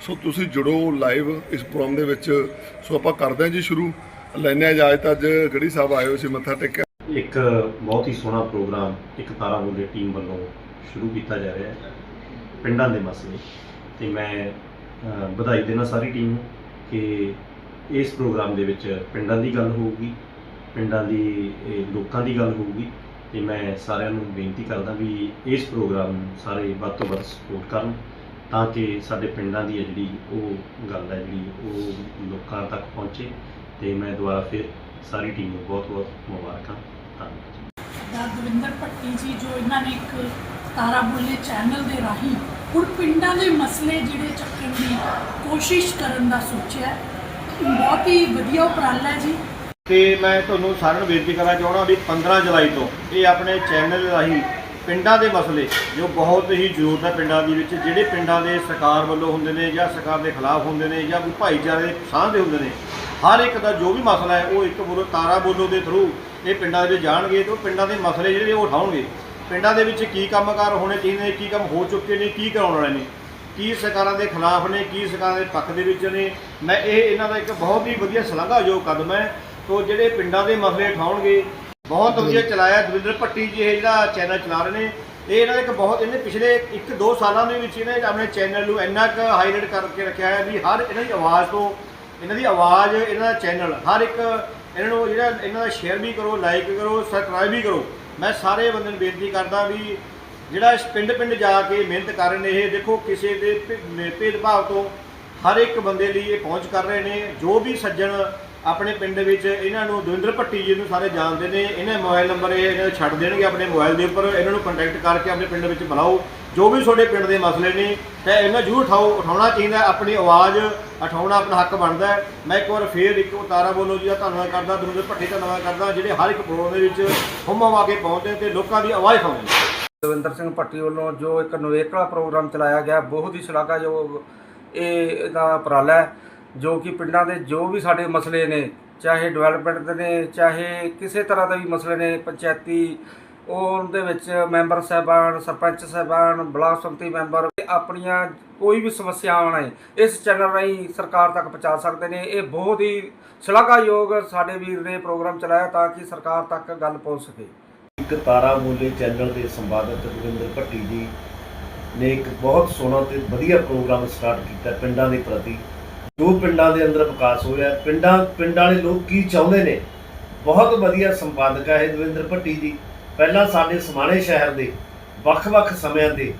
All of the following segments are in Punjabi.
ਸੋ ਤੁਸੀਂ ਜੁੜੋ ਲਾਈਵ ਇਸ ਪ੍ਰੋਗਰਾਮ ਦੇ ਵਿੱਚ। ਸੋ ਆਪਾਂ ਕਰਦੇ ਹਾਂ ਜੀ ਸ਼ੁਰੂ। ਲੈਣੇ ਆ ਇਜਾਜ਼ਤ ਅੱਜ ਗੜੀ ਸਾਹਿਬ ਆਏ ਹੋਏ ਸੀ ਮੱਥਾ ਟੇਕਿਆ ਇੱਕ ਬਹੁਤ ਹੀ ਸੋਹਣਾ ਪ੍ਰੋਗਰਾਮ ਇੱਕ ਤਾਰਾ ਬੋਲੇ ਟੀਮ ਵੱਲੋਂ ਸ਼ੁਰੂ ਕੀਤਾ ਜਾ ਰਿਹਾ ਹੈ ਪਿੰਡਾਂ ਦੇ ਮਸਲੇ। ਤੇ ਮੈਂ ਵਧਾਈ ਦੇਣਾ ਸਾਰੀ ਟੀਮ ਨੂੰ ਕਿ ਇਸ ਪ੍ਰੋਗਰਾਮ ਦੇ ਵਿੱਚ ਪਿੰਡਾਂ ਦੀ ਗੱਲ ਹੋਊਗੀ, ਪਿੰਡਾਂ ਦੀ ਲੋਕਾਂ ਦੀ ਗੱਲ ਹੋਊਗੀ। ਤੇ ਮੈਂ ਸਾਰਿਆਂ ਨੂੰ ਬੇਨਤੀ ਕਰਦਾ ਵੀ ਇਸ ਪ੍ਰੋਗਰਾਮ ਨੂੰ ਸਾਰੇ ਵੱਧ ਤੋਂ ਵੱਧ ਸਪੋਰਟ ਕਰਨ। ਤਾਂ ਕਿ ਸਾਡੇ ਪਿੰਡਾਂ ਦੀ ਹੈ ਜਿਹੜੀ ਉਹ ਗੱਲ ਹੈ ਜਿਹੜੀ ਉਹ ਲੋਕਾਂ ਤੱਕ ਪਹੁੰਚੇ ਤੇ ਮੈਂ ਦੁਬਾਰਾ ਫਿਰ ਸਾਰੀ ਟੀਮ ਨੂੰ ਬਹੁਤ ਬਹੁਤ ਮੁਬਾਰਕਾਂ ਧੰਨਵਾਦ ਸਰਦਾਰ ਦਵਿੰਦਰ ਭੱਟੀ ਜੀ ਜੋ ਇਹਨਾਂ ਨੇ ਇੱਕ ਤਾਰਾ ਬੋਲੇ ਚੈਨਲ ਦੇ ਰਾਹੀਂ ਹੁਣ ਪਿੰਡਾਂ ਦੇ ਮਸਲੇ ਜਿਹੜੇ ਚੱਕਣ ਦੀ ਕੋਸ਼ਿਸ਼ ਕਰਨ ਦਾ ਸੋਚਿਆ ਹੈ। ਬਹੁਤ ਹੀ ਵਧੀਆ ਉਪਰਾਲਾ ਹੈ ਜੀ ਤੇ ਮੈਂ ਤੁਹਾਨੂੰ ਸਾਰਿਆਂ ਨੂੰ ਬੇਨਤੀ ਕਰਨਾ ਚਾਹਣਾ ਵੀ 15 ਜੁਲਾਈ ਤੋਂ ਇਹ ਆਪਣੇ ਚੈਨਲ ਰਾਹੀਂ ਪਿੰਡਾਂ ਦੇ ਮਸਲੇ, ਜੋ ਬਹੁਤ ਹੀ ਜ਼ਰੂਰਤ ਹੈ ਪਿੰਡਾਂ ਦੇ ਵਿੱਚ, ਜਿਹੜੇ ਪਿੰਡਾਂ ਦੇ ਸਰਕਾਰ ਵੱਲੋਂ ਹੁੰਦੇ ਨੇ ਜਾਂ ਸਰਕਾਰ ਦੇ ਖਿਲਾਫ ਹੁੰਦੇ ਨੇ ਜਾਂ ਕੋਈ ਭਾਈਚਾਰੇ ਦੇ ਸਾਂਝੇ ਹੁੰਦੇ ਨੇ, ਹਰ ਇੱਕ ਦਾ ਜੋ ਵੀ ਮਸਲਾ ਹੈ, ਉਹ ਇੱਕ ਬੋਲੋ ਤਾਰਾ ਬੋਲੋ ਦੇ ਥਰੂ ਇਹ ਪਿੰਡਾਂ ਦੇ ਜਾਣਗੇ ਤੇ ਉਹ ਪਿੰਡਾਂ ਦੇ ਮਸਲੇ ਜਿਹੜੇ ਉਹ ਉਠਾਉਣਗੇ। ਪਿੰਡਾਂ ਦੇ ਵਿੱਚ ਕੀ ਕੰਮਕਾਰ ਹੋਣੇ ਚਾਹੀਦੇ ਨੇ, ਕੀ ਕੰਮ ਹੋ ਚੁੱਕੇ ਨੇ, ਕੀ ਕਰਾਉਣ ਵਾਲੇ ਨੇ, ਕੀ ਸਰਕਾਰਾਂ ਦੇ ਖਿਲਾਫ ਨੇ, ਕੀ ਸਰਕਾਰਾਂ ਦੇ ਪੱਖ ਦੇ ਵਿੱਚ ਨੇ, ਮੈਂ ਇਹ ਇਹਨਾਂ ਦਾ ਇੱਕ ਬਹੁਤ ਹੀ ਵਧੀਆ ਸ਼ਲਾਘਾਯੋਗ ਕਦਮ ਹੈ। ਤੋ ਜਿਹੜੇ ਪਿੰਡਾਂ ਦੇ ਮਸਲੇ ਉਠਾਉਣਗੇ ਬਹੁਤ ਵਧੀਆ ਚਲਾਇਆ। ਦਵਿੰਦਰ ਭੱਟੀ ਜੀ ਇਹ ਜਿਹੜਾ ਚੈਨਲ ਚਲਾ ਰਹੇ ਨੇ। ਇਹ ਇਹਨਾਂ ਦਾ ਇੱਕ ਬਹੁਤ, ਇਹਨੇ ਪਿਛਲੇ 1-2 ਸਾਲਾਂ ਦੇ ਵਿੱਚ ਇਹਨੇ ਆਪਣੇ ਚੈਨਲ ਨੂੰ ਇੰਨਾ ਕੁ ਹਾਈਲਾਈਟ ਕਰਕੇ ਰੱਖਿਆ ਹੈ ਵੀ ਹਰ ਇਹਨਾਂ ਦੀ ਆਵਾਜ਼ ਤੋਂ, ਇਹਨਾਂ ਦੀ ਆਵਾਜ਼, ਇਹਨਾਂ ਦਾ ਚੈਨਲ ਹਰ ਇੱਕ ਇਹਨਾਂ ਨੂੰ ਜਿਹੜਾ ਇਹਨਾਂ ਦਾ ਸ਼ੇਅਰ ਵੀ ਕਰੋ ਲਾਈਕ ਕਰੋ ਸਬਸਕ੍ਰਾਈਬ ਵੀ ਕਰੋ। ਮੈਂ ਸਾਰੇ ਬੰਦੇ ਨੂੰ ਬੇਨਤੀ ਕਰਦਾ ਵੀ ਜਿਹੜਾ ਇਸ ਪਿੰਡ ਪਿੰਡ ਜਾ ਕੇ ਮਿਹਨਤ ਕਰ ਰਹੇ ਨੇ, ਇਹ ਦੇਖੋ ਕਿਸੇ ਦੇ ਭੇ- ਭੇਦਭਾਵ ਤੋਂ ਹਰ ਇੱਕ ਬੰਦੇ ਲਈ ਇਹ ਪਹੁੰਚ ਕਰ ਰਹੇ ਨੇ। ਜੋ ਵੀ ਸੱਜਣ ਆਪਣੇ ਪਿੰਡ ਵਿੱਚ ਇਹਨਾਂ ਨੂੰ ਦਵਿੰਦਰ ਭੱਟੀ ਜੀ ਨੂੰ ਸਾਰੇ ਜਾਣਦੇ ਨੇ। ਇਹਨਾਂ ਦੇ ਮੋਬਾਈਲ ਨੰਬਰ ਇਹ ਇਹਨਾਂ ਨੂੰ ਛੱਡ ਦੇਣਗੇ ਆਪਣੇ ਮੋਬਾਈਲ ਦੇ ਉੱਪਰ। ਇਹਨਾਂ ਨੂੰ ਕੰਟੈਕਟ ਕਰਕੇ ਆਪਣੇ ਪਿੰਡ ਵਿੱਚ ਬੁਲਾਓ। ਜੋ ਵੀ ਤੁਹਾਡੇ ਪਿੰਡ ਦੇ ਮਸਲੇ ਨੇ, ਤਾਂ ਇਹਨਾਂ ਜ਼ਰੂਰ ਉਠਾਓ। ਉਠਾਉਣਾ ਚਾਹੀਦਾ ਆਪਣੀ ਆਵਾਜ਼ ਉਠਾਉਣਾ ਆਪਣਾ ਹੱਕ ਬਣਦਾ ਮੈਂ ਇੱਕ ਵਾਰ ਫੇਰ ਇੱਕ ਉਤਾਰਾ ਬੋਲੋ ਜੀ ਦਾ ਧੰਨਵਾਦ ਕਰਦਾ। ਦਵਿੰਦਰ ਭੱਟੀ ਦਾ ਧੰਨਵਾਦ ਕਰਦਾ, ਜਿਹੜੇ ਹਰ ਇੱਕ ਪ੍ਰੋਗਰਾਮ ਦੇ ਵਿੱਚ ਹੁਮ ਆ ਕੇ ਪਹੁੰਚਦੇ ਤੇ ਲੋਕਾਂ ਦੀ ਆਵਾਜ਼ ਉਠਾਉਂਦੇ ਦਵਿੰਦਰ ਸਿੰਘ ਭੱਟੀ ਵੱਲੋਂ ਜੋ ਇੱਕ ਨਵੇਕਲਾ ਪ੍ਰੋਗਰਾਮ ਚਲਾਇਆ ਗਿਆ, ਬਹੁਤ ਹੀ ਸ਼ਲਾਘਾਯੋਗ ਇਹ ਇਹਦਾ ਉਪਰਾਲਾ ਹੈ। ਜੋ ਕਿ ਪਿੰਡਾਂ ਦੇ ਜੋ ਵੀ ਸਾਡੇ ਮਸਲੇ ਨੇ, ਚਾਹੇ ਡਿਵੈਲਪਮੈਂਟ ਦੇ ਨੇ, ਚਾਹੇ ਕਿਸੇ ਤਰ੍ਹਾਂ ਦੇ ਵੀ ਮਸਲੇ ਨੇ, ਪੰਚਾਇਤੀ, ਉਹਦੇ ਵਿੱਚ ਮੈਂਬਰ ਸਾਹਿਬਾਨ, ਸਰਪੰਚ ਸਾਹਿਬਾਨ, ਬਲਾਕ ਸੰਮਤੀ ਮੈਂਬਰ, ਆਪਣੀਆਂ ਕੋਈ ਵੀ ਸਮੱਸਿਆਵਾਂ ਨੇ, ਇਸ ਚੈਨਲ ਰਾਹੀਂ ਸਰਕਾਰ ਤੱਕ ਪਹੁੰਚਾ ਸਕਦੇ ਨੇ। ਇਹ ਬਹੁਤ ਹੀ ਸ਼ਲਾਘਾਯੋਗ ਸਾਡੇ ਵੀਰ ਨੇ ਪ੍ਰੋਗਰਾਮ ਚਲਾਇਆ ਤਾਂ ਕਿ ਸਰਕਾਰ ਤੱਕ ਗੱਲ ਪਹੁੰਚ ਸਕੇ। ਇੱਕ ਤਾਰਾ ਮੂਲੇ ਚੈਨਲ ਦੇ ਸੰਪਾਦਕ ਰਵਿੰਦਰ ਭੱਟੀ ਜੀ ਨੇ ਇੱਕ ਬਹੁਤ ਸੋਹਣਾ ਤੇ ਵਧੀਆ ਪ੍ਰੋਗਰਾਮ ਸਟਾਰਟ ਕੀਤਾ ਪਿੰਡਾਂ ਦੇ ਪ੍ਰਤੀ। ਜੋ ਪਿੰਡਾਂ ਦੇ ਅੰਦਰ ਵਿਕਾਸ ਹੋਇਆ ਪਿੰਡਾਂ ਪਿੰਡਾਂ ਵਾਲੇ ਲੋਕ ਕੀ ਚਾਹੁੰਦੇ ਨੇ? ਬਹੁਤ ਵਧੀਆ ਸੰਪਾਦਕ ਹੈ ਇਹ ਦਵਿੰਦਰ ਭੱਟੀ ਜੀ। ਪਹਿਲਾਂ ਸਾਡੇ ਸਮਾਣੇ ਸ਼ਹਿਰ ਦੇ, ਵੱਖ-ਵੱਖ ਸਮਿਆਂ ਦੇ,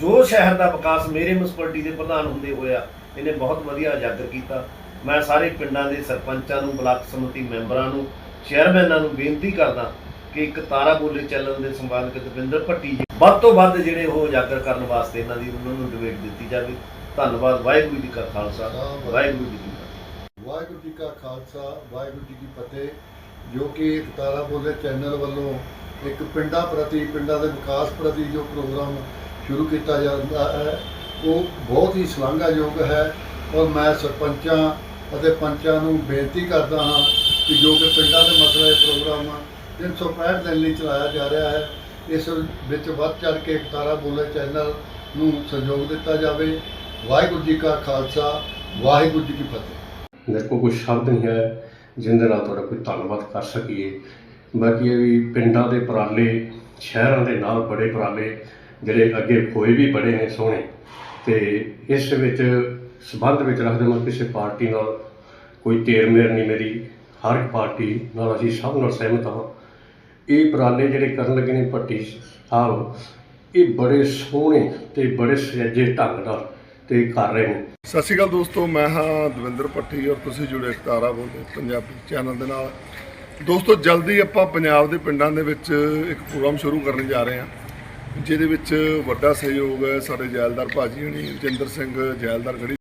ਜੋ ਸ਼ਹਿਰ ਦਾ ਵਿਕਾਸ ਮੇਰੇ ਮਿਊਨਿਸਪੈਲਿਟੀ ਦੇ ਪ੍ਰਧਾਨ ਹੁੰਦੇ ਹੋਇਆ ਇਹਨੇ ਬਹੁਤ ਵਧੀਆ ਉਜਾਗਰ ਕੀਤਾ। ਮੈਂ ਸਾਰੇ ਪਿੰਡਾਂ ਦੇ ਸਰਪੰਚਾਂ ਨੂੰ, ਬਲਾਕ ਸਮਿਤੀ ਮੈਂਬਰਾਂ ਨੂੰ ਚੇਅਰਮੈਨਾਂ ਨੂੰ ਬੇਨਤੀ ਕਰਦਾ ਕਿ ਇੱਕ ਤਾਰਾ ਬੋਲੇ ਚੱਲਣ ਦੇ ਸੰਪਾਦਕ ਦਵਿੰਦਰ ਭੱਟੀ ਜੀ, ਵੱਧ ਤੋਂ ਵੱਧ ਜਿਹੜੇ ਉਹ ਉਜਾਗਰ ਕਰਨ ਵਾਸਤੇ ਇਹਨਾਂ ਦੀ ਉਹਨਾਂ ਨੂੰ ਡਿਬੇਟ ਦਿੱਤੀ ਜਾਵੇ। ਧੰਨਵਾਦ, ਵਾਹਿਗੁਰੂ ਜੀ ਕਾ ਖਾਲਸਾ, ਵਾਹਿਗੁਰੂ ਜੀ ਕੀ ਫਤਿਹ। ਵਾਹਿਗੁਰੂ ਜੀ ਕਾ ਖਾਲਸਾ, ਵਾਹਿਗੁਰੂ ਜੀ ਕੀ ਫਤਿਹ, ਜੋ ਕਿ ਇੱਕ ਤਾਰਾ ਬੋਲੇ ਚੈਨਲ ਵੱਲੋਂ ਇੱਕ ਪਿੰਡਾਂ ਪ੍ਰਤੀ, ਪਿੰਡਾਂ ਦੇ ਵਿਕਾਸ ਪ੍ਰਤੀ ਜੋ ਪ੍ਰੋਗਰਾਮ ਸ਼ੁਰੂ ਕੀਤਾ ਜਾਂਦਾ ਹੈ, ਉਹ ਬਹੁਤ ਹੀ ਸ਼ਲਾਘਾਯੋਗ ਹੈ ਔਰ ਮੈਂ ਸਰਪੰਚਾਂ ਅਤੇ ਪੰਚਾਂ ਨੂੰ ਬੇਨਤੀ ਕਰਦਾ ਹਾਂ ਕਿ ਜੋ ਕਿ ਪਿੰਡਾਂ ਦੇ ਮਸਲੇ ਪ੍ਰੋਗਰਾਮ 365 ਦਿਨ ਲਈ ਚਲਾਇਆ ਜਾ ਰਿਹਾ ਹੈ, ਇਸ ਵਿੱਚ ਵੱਧ ਚੜ ਕੇ ਇੱਕ ਤਾਰਾ ਬੋਲੇ ਚੈਨਲ ਨੂੰ ਸਹਿਯੋਗ ਦਿੱਤਾ ਜਾਵੇ ਵਾਹਿਗੁਰੂ ਜੀ ਕਾ ਖਾਲਸਾ, ਵਾਹਿਗੁਰੂ ਜੀ ਕੀ ਫਤਿਹ। ਮੇਰੇ ਕੋਲ ਕੋਈ ਸ਼ਬਦ ਨਹੀਂ ਹੈ ਜਿਹਦੇ ਨਾਲ ਤੁਹਾਡਾ ਕੋਈ ਧੰਨਵਾਦ ਕਰ ਸਕੀਏ। ਬਾਕੀ ਇਹ ਵੀ ਪਿੰਡਾਂ ਦੇ ਉਪਰਾਲੇ ਸ਼ਹਿਰਾਂ ਦੇ ਨਾਲ ਬੜੇ ਉਪਰਾਲੇ ਜਿਹੜੇ ਅੱਗੇ ਹੋਏ ਵੀ ਬੜੇ ਨੇ ਸੋਹਣੇ। ਤੇ ਇਸ ਵਿੱਚ ਸਬੰਧ ਵਿੱਚ ਰੱਖਦੇ ਮੈਂ ਕਿਸੇ ਪਾਰਟੀ ਨਾਲ, ਕੋਈ ਤੇਰ ਮੇਰ ਨਹੀਂ ਮੇਰੀ, ਹਰ ਇੱਕ ਪਾਰਟੀ ਨਾਲ ਅਸੀਂ ਸਭ ਨਾਲ ਸਹਿਮਤ ਹਾਂ। ਇਹ ਉਪਰਾਲੇ ਜਿਹੜੇ ਕਰਨ ਲੱਗੇ ਨੇ ਭੱਟੀ ਸਾਹਿਬ, ਇਹ ਬੜੇ ਸੋਹਣੇ ਤੇ ਬੜੇ ਸੁਚੱਜੇ ਢੰਗ ਨਾਲ ਤੇ ਕਰ ਰਹੇ ਨੇ ਸਤਿ ਸ਼੍ਰੀ ਅਕਾਲ ਦੋਸਤੋ, ਮੈਂ ਹਾਂ ਦਵਿੰਦਰ ਭੱਟੀ ਔਰ ਤੁਸੀਂ ਜੁੜੇ ਤਾਰਾ ਬੋਲਦੇ ਪੰਜਾਬੀ ਚੈਨਲ ਦੇ ਨਾਲ। ਦੋਸਤੋ, ਜਲਦੀ ਆਪਾਂ ਪੰਜਾਬ ਦੇ ਪਿੰਡਾਂ ਦੇ ਵਿੱਚ ਇੱਕ ਪ੍ਰੋਗਰਾਮ ਸ਼ੁਰੂ ਕਰਨ ਜਾ ਰਹੇ ਹਾਂ, ਜਿਹਦੇ ਵਿੱਚ ਵੱਡਾ ਸਹਿਯੋਗ ਹੈ ਸਾਡੇ ਜੈਲਦਾਰ ਭਾਜੀ ਹਣੀ ਰਜਿੰਦਰ ਸਿੰਘ ਜੈਲਦਾਰ ਗੜੀ